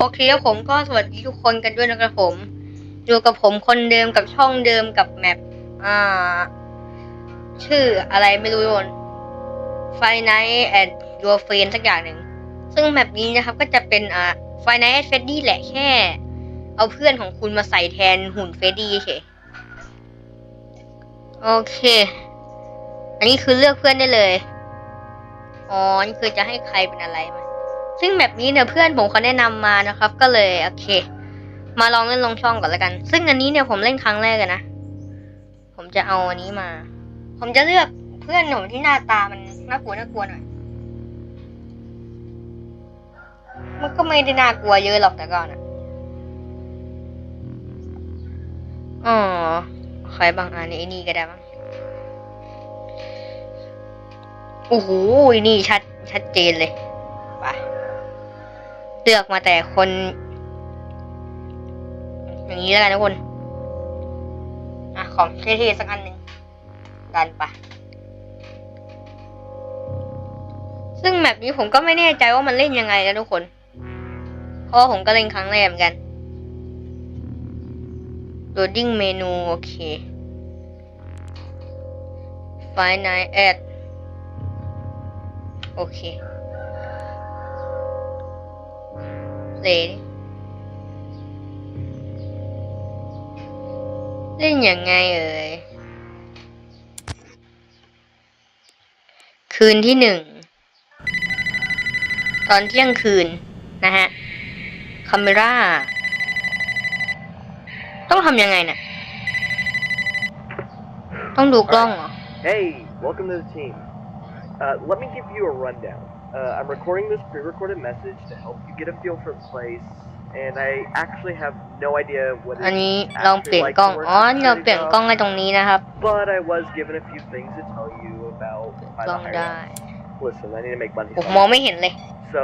โอเคครับผมก็สวัสดีทุกคนกันด้วยนะครับผม อยู่กับผมคนเดิมกับช่องเดิมกับแมปอ่า ชื่ออะไรไม่รู้โยนไฟไนท์แอนด์ยูเฟนสักอย่างหนึ่ง ซึ่งแมปนี้นะครับก็จะเป็นอ่าไฟไนท์แอดเฟดดี้แหละแค่ เอาเพื่อนของคุณมาใส่แทนหุ่นเฟดดี้เฉยโอเค อันนี้คือเลือกเพื่อนได้เลย อ๋อ นี่คือจะให้ใครเป็นอะไรม ซึ่งแบบนี้เนี่ยเพื่อนผมเขาแนะนำมานะครับ ก็เลยโอเค มาลองเล่นลงช่องก่อนล้วกัน ซึ่งอันนี้เนี่ยผมเล่นครั้งแรกนะ ผมจะเอาอันนี้มา ผมจะเลือกเพื่อนผมที่หน้าตามันน่ากลัวน่ากลัวหน่อย มันก็ไม่ได้น่ากลัวเยอะหรอกแต่ก่อนอะอ๋อใครบางอันไอ้นี่ก็ได้มั้งโอ้โหนี่ชัดชัดเจนเลย ไป เลือกมาแต่คน อย่างนี้แล้วกันทุกคนอะของเท่ๆสักอันหนึ่งดันไปซึ่งแมปนี้ผมก็ไม่แน่ใจว่ามันเล่นยังไงนะทุกคน เพราะผมก็เล่นครั้งแรกเหมือนกัน loading เมนูโอเค find night at โอเค เลยเล่นยังไงเอ่ย คืนที่หนึ่ง ตอนเที่ยงคืน นะฮะคาเมราต้องทำยังไงนะ่ะ ต้องดูกล้องเหรอ Hey, welcome to the team. Uh, let me give you a rundown. Uh, I'm recording this pre-recorded message to help you get a feel for the place, and I actually have no idea what อัน it's นี้ลองเปลี่ยน actually like กล้อง to work อ๋อ with เราเปลี่ยน Security กล้อง Dog, ไว้ตรงนี้นะครับ But I was given a few things to tell you about เปลี่ยน by กล้ the อง higher ได้ ups. Listen, I need to make money. ผมมองไม่เห็นเลย So,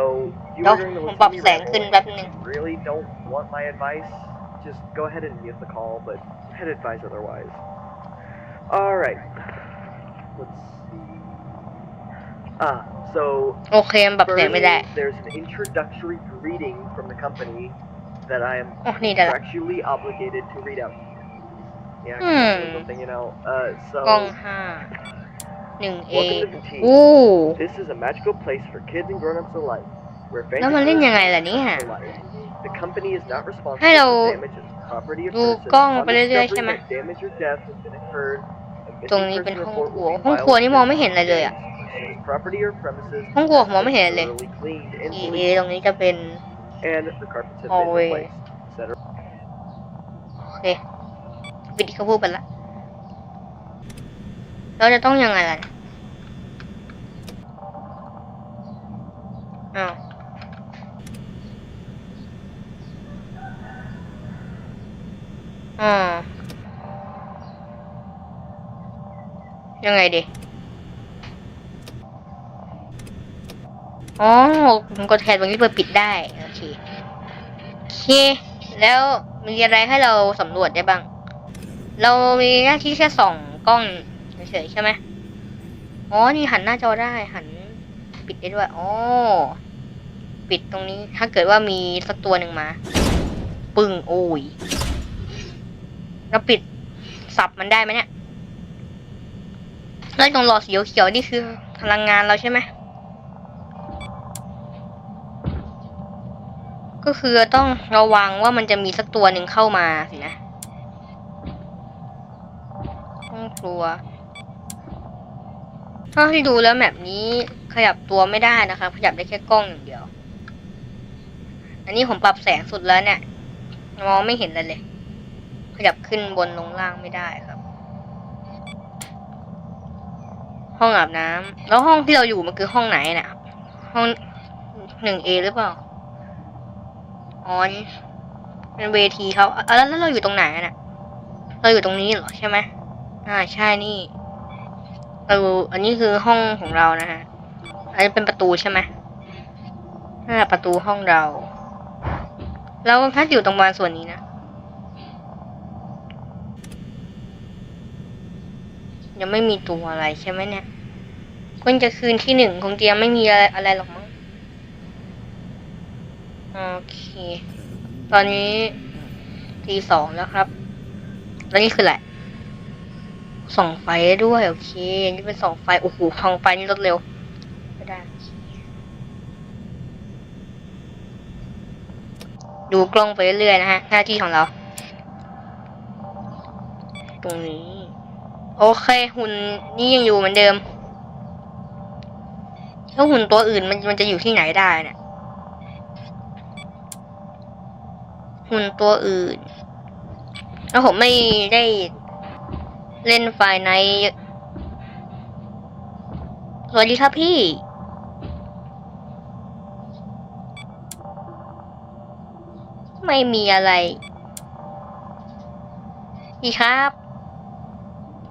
you Đâu, were during the không Listen bật Me sáng ramble,ขึ้น and แป๊บนึง you really don't want my advice, just go ahead and mute the call, but I'd advise otherwise. Alright. Let's see. Ah, so โอเคมันปรับเสียงไม่ได้ Firstly, There's an introductory greeting from the company that I am โอ้นี่ได้ละ contractually obligated to read out to you. Yeah, Hmm. something, you know. Uh, กล้อง so ห้าหนึ่งเอ welcome to the team. อู้ This is a magical place for kids and grown-ups alike. Where แล้วมันเล่นยังไงล่ะเนี่ย for life. The company is not responsible ให้เรา for damage of property or ดู person กล้อง upon ไปเรื่อยๆ discovery ใช่ไหม that damage or death has been incurred. A ตรง missing นี้เป็น person ห้อง report ครัว will be ห้องครัว filed นี่มองไม่เห็นอะไรเลยอ่ะ within property or premises ห้องครัวผมมองไม่เห็นเลย thoroughly cleaned and เอ bleached, ตรงนี้จะเป็น and the carpets have been hallway replaced, etc. โอเควิดีเขาพูดไปละ เราจะต้องยังไงล่ะอ้าวอ่ายังไงดี อ๋อผมกดแทนตรงนี้เพื่อปิดได้ โอเค โอเค แล้วมีอะไรให้เราสำรวจได้บ้าง เรามีหน้าที่แค่ส่องกล้องเฉยๆใช่ไหมอ๋อ นี่หันหน้าจอได้ หันปิดได้ด้วย อ๋อ ปิดตรงนี้ ถ้าเกิดว่ามีสักตัวหนึ่งมา ปึ้งโอ้ยแล้วปิดสับมันได้ไหมเนี่ยแล้วตรงหลอดสีเขียวๆนี่คือพลังงานเราใช่ไหม ก็คือต้องระวังว่ามันจะมีสักตัวหนึ่งเข้ามาสินะห้องครัวเท่าที่ดูแล้วแบบนี้ขยับตัวไม่ได้นะครับขยับได้แค่กล้องอย่างเดียว อันนี้ผมปรับแสงสุดแล้วเนี่ยมองไม่เห็นเลยเลย ขยับขึ้นบนลงล่างไม่ได้ครับ ห้องอาบน้ำแล้วห้องที่เราอยู่มันคือห้องไหนน่ะ ห้องหนึ่งเอหรือเปล่า อ๋อนี่เป็นเวทีเขาอะแล้วเราอยู่ตรงไหนน่ะ เราอยู่ตรงนี้เหรอใช่ไหมอ่าใช่นี่เราอันนี้คือห้องของเรานะฮะ อันนี้เป็นประตูใช่ไหมน่าประตูห้องเราเราพักอยู่ตรงบานส่วนนี้นะยังไม่มีตัวอะไรใช่ไหมเนี่ยคงจะคืนที่หนึ่งคงจะยังไม่มีอะไรอะไรหรอกมั้ง โอเค ตอนนี้ตีสองแล้วครับ แล้วนี่คืออะไรส่องไฟด้วย โอเค นี่เป็นส่องไฟ โอ้โหส่องไฟนี่รวดเร็ว ไม่ได้ ดูกล้องไปเรื่อยๆนะฮะ หน้าที่ของเรา ตรงนี้ โอเค หุ่นนี่ยังอยู่เหมือนเดิม แล้วหุ่นตัวอื่นมันมันจะอยู่ที่ไหนได้เนี่ย หุ่นตัวอื่น แล้วผมไม่ได้เล่นไฟล์ในสวัสดีครับพี่ไม่มีอะไรพี่ครับ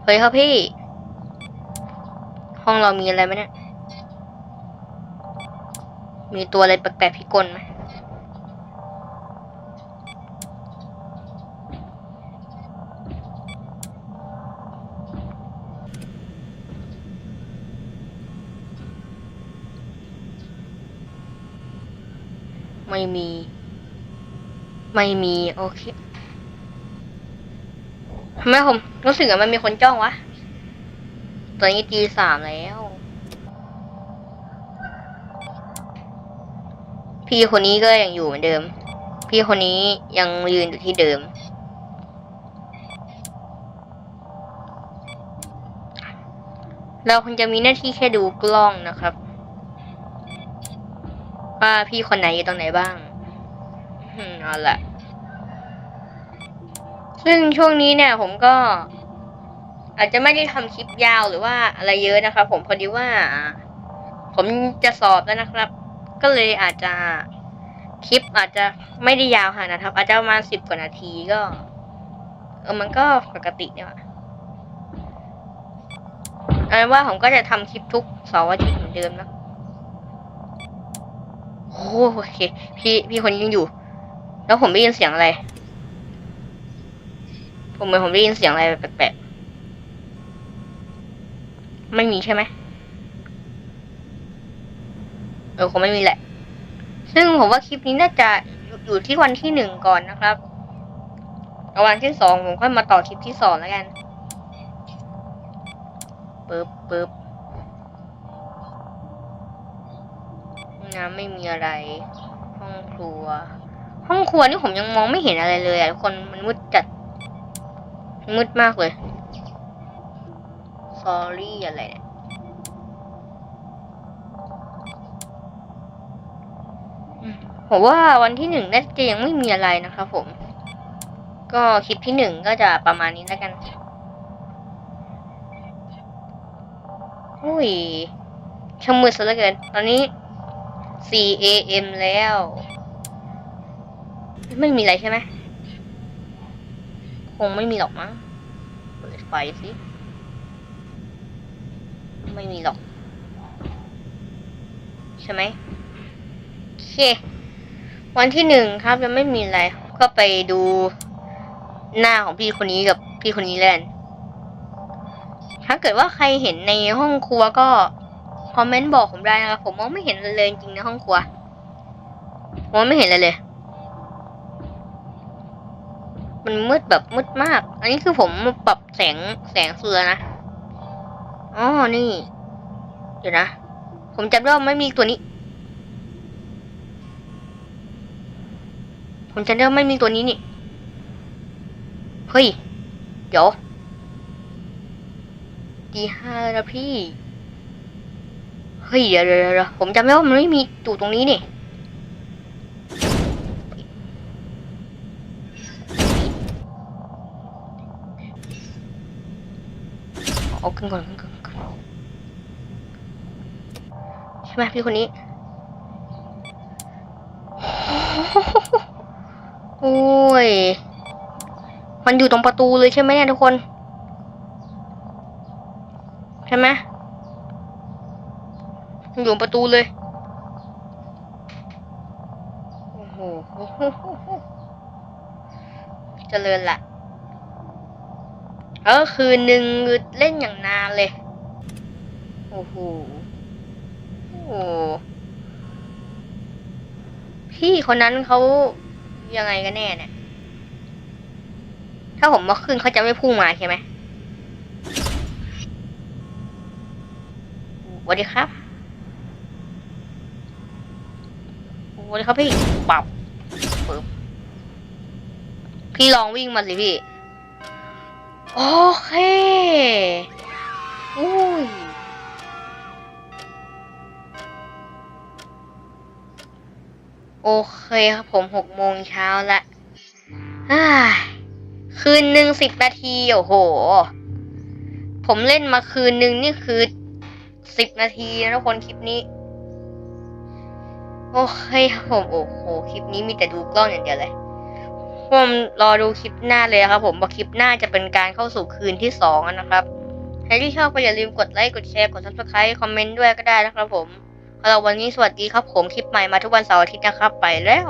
เฮ้ยครับพี่ ห้องเรามีอะไรไหมเนี่ย มีตัวอะไรแปลกๆพิกลไหม ไม่มี ไม่มี โอเคทำไมผมรู้สึกว่ามันมีคนจ้องวะ ตอนนี้ตีสามแล้ว พี่คนนี้ก็ยังอยู่เหมือนเดิม พี่คนนี้ยังยืนอยู่ที่เดิม เราคงจะมีหน้าที่แค่ดูกล้องนะครับ ว่าพี่คนไหนอยู่ตรงไหนบ้างอืมเอาละซึ่งช่วงนี้เนี่ย ผมก็ อาจจะไม่ได้ทำคลิปยาวหรือว่าอะไรเยอะนะครับผมพอดีว่า ผมจะสอบแล้วนะครับ ก็เลยอาจจะคลิปอาจจะไม่ได้ยาวขนาดนะครับ อาจจะประมาณสิบกว่านาทีก็ เออมันก็ปกติเนี่ยเอาเป็นว่าผมก็จะทำคลิปทุกเสาร์อาทิตย์เหมือนเดิมนะ โอ้โอเค พี่พี่คนยังอยู่ แล้วผมได้ยินเสียงอะไร ผมเหมือนผมได้ยินเสียงอะไรแปลกๆไม่มีใช่ไหมเออคงไม่มีแหละ ซึ่งผมว่าคลิปนี้น่าจะอยู่ที่วันที่หนึ่งก่อนนะครับวันที่สองผมค่อยมาต่อคลิปที่สองแล้วกันปึ๊บปึ๊บ น้ำไม่มีอะไร ห้องครัว ห้องครัวนี่ผมยังมองไม่เห็นอะไรเลยอะทุกคนมันมืดจัด มืดมากเลย sorry อะไรเนี่ยผมว่าวันที่หนึ่งน่าจะยังไม่มีอะไรนะครับผม ก็คลิปที่หนึ่งก็จะประมาณนี้แล้วกันอุ้ยช่างมืดซะเหลือเกิน ตอนนี้ 4 a.m. แล้ว ไม่มีอะไรใช่ไหม คงไม่มีหรอกมั้ง เปิดไฟสิ ไม่มีหรอก ใช่ไหมโอเค วันที่หนึ่งครับยังไม่มีอะไร ก็ไปดูหน้าของพี่คนนี้กับพี่คนนี้เล่นถ้าเกิดว่าใครเห็นในห้องครัวก็ คอมเมนต์บอกผมได้นะครับผมมองไม่เห็นเลยจริงในห้องครัวผมองไม่เห็นเลย มันมืดแบบมืดมาก อันนี้คือผมปรับแสงแสงเสือนะอ๋อนี่ เดี๋ยวนะ ผมจำได้ว่าไม่มีตัวนี้ ผมจำได้ว่าไม่มีตัวนี้นี่ เฮ้ย เดี๋ยวดีห้าแล้วพี่ เฮ้ยเดี๋ยวเดี๋ยวเดี๋ยวผมจำได้ว่ามันไม่มีตู่ตรงนี้นี่เอาขึ้นก่อนขึ้นก่อนขึ้นก่อนใช่ไหมพี่คนนี้ โอ้ย มันอยู่ตรงประตูเลยใช่ไหมเนี่ยทุกคน ใช่ไหม อยู่ประตูเลย โอ้โหเจริญละเออคืนหนึ่งเล่นอย่างนานเลย โอ้โห โอ้โห พี่คนนั้นเขายังไงกันแน่เนี่ย ถ้าผมมาขึ้นเขาจะไม่พุ่งมาใช่ไหมสวัสดีครับ สวัสดีครับพี่ปับปึ๊บพี่ลองวิ่งมาสิพี่ โอเคอุ้ยโอเคครับผมหกโมงเช้าละคืนหนึ่งสิบนาที โอ้โห ผมเล่นมาคืนหนึ่งนี่คือสิบนาทีนะทุกคนคลิปนี้ โอเคผมโอ้โหคลิปนี้มีแต่ดูกล้องอย่างเดียวเลยผมรอดูคลิปหน้าเลยครับ ผมว่าคลิปหน้าจะเป็นการเข้าสู่คืนที่สองนะครับใครที่ชอบก็อย่าลืมกดไลค์กดแชร์กด subscribe คอมเมนต์ด้วยก็ได้นะครับผมสำหรับวันนี้สวัสดีครับผมคลิปใหม่มาทุกวันเสาร์อาทิตย์นะครับ ไปแล้ว